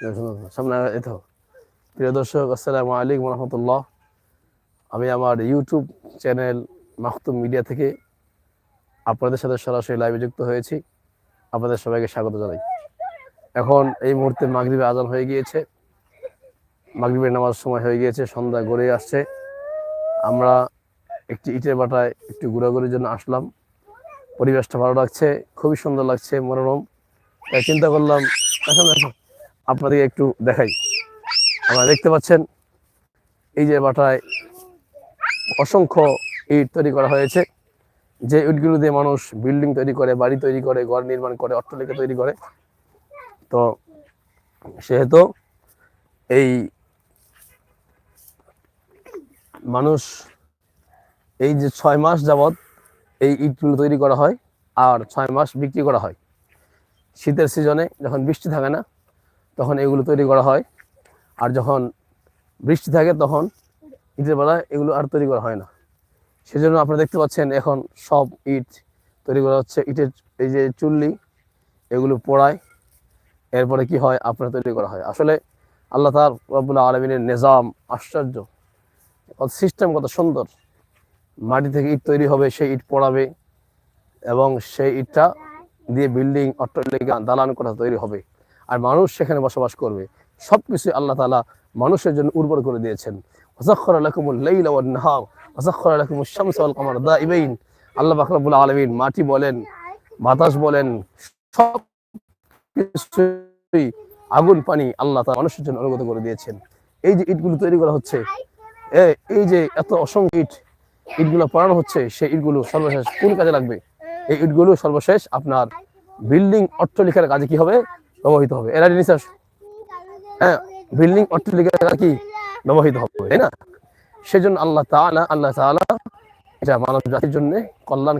সামনে এত প্রিয় দর্শক, আসসালামু আলাইকুম রহমতুল্লাহ। আমি আমার ইউটিউব চ্যানেল মাহতুম মিডিয়া থেকে আপনাদের সাথে সরাসরি লাইভে যুক্ত হয়েছি। আপনাদের সবাইকে স্বাগত জানাই। এখন এই মুহূর্তে মাগরিবে আজান হয়ে গিয়েছে। মাগরিবের নামাজ সময় হয়ে গিয়েছে, সন্ধ্যা গড়ে আসছে। আমরা একটি ইটের বাটায় একটু ঘোরাঘুরির জন্য আসলাম। পরিবেশটা ভালো লাগছে, খুবই সুন্দর লাগছে, মনোরম। তাই চিন্তা করলাম এখন এখন আপনাদেরকে একটু দেখাই। আপনারা দেখতে পাচ্ছেন, এই যে বাটায় অসংখ্য ইট তৈরি করা হয়েছে। যে ইটগুলো দিয়ে মানুষ বিল্ডিং তৈরি করে, বাড়ি তৈরি করে, ঘর নির্মাণ করে, অট্টালিকা তৈরি করে, তো সেহেতু এই মানুষ এই যে ছয় মাস যাবত এই ইটগুলো তৈরি করা হয় আর ছয় মাস বিক্রি করা হয়। শীতের সিজনে যখন বৃষ্টি থাকে না তখন এগুলো তৈরি করা হয়। আর যখন বৃষ্টি থাকে তখন ইটের বেলায় এগুলো আর তৈরি করা হয় না। সেজন্য আপনারা দেখতে পাচ্ছেন এখন সব ইট তৈরি করা হচ্ছে। ইটের এই যে চুল্লি, এগুলো পোড়ায়। এরপরে কি হয়? আপনার তৈরি করা হয়। আসলে আল্লাহ তার রব্বুল্লাহ আলমিনের নিজাম আশ্চর্য। সিস্টেম, কত সুন্দর। মাটি থেকে ইট তৈরি হবে, সেই ইট পড়াবে এবং সেই ইটটা দিয়ে বিল্ডিং, অট্টালিকা, দালান করা তৈরি হবে। আর মানুষ সেখানে বসবাস করবে। সব কিছু আল্লাহ তালা মানুষের জন্য উর্বর করে দিয়েছেন। ওয়াসাক্ষর আলাকুমুল লাইলা ওয়ান নাহার ওয়াসাক্ষর আলাকুমুশ শামস কমার দাইবাইন। আল্লাহ পাক রব্বুল আলামিন মাটি বলেন, বাতাস বলেন সব আগুন, পানি আল্লাহ তাআলা মানুষের জন্য অনুগত করে দিয়েছেন। এই যে ইটগুলো তৈরি করা হচ্ছে এই যে এত অসংখ্য ইট, ইটগুলো পড়ানো হচ্ছে, সেই ইটগুলো সর্বশেষ কোন কাজে লাগবে? এই ইটগুলো সর্বশেষ আপনার বিল্ডিং অট্টালিকার কাজে কি হবে? ব্যবহৃত হবে। এরা নিশ্বাস হ্যাঁ বিল্ডিং অট্টালিকা কি? নবহিত হবে, তাই না? সেজন্য আল্লাহ তালা আল্লাহ তালা এটা মানব জাতির জন্য কল্যাণ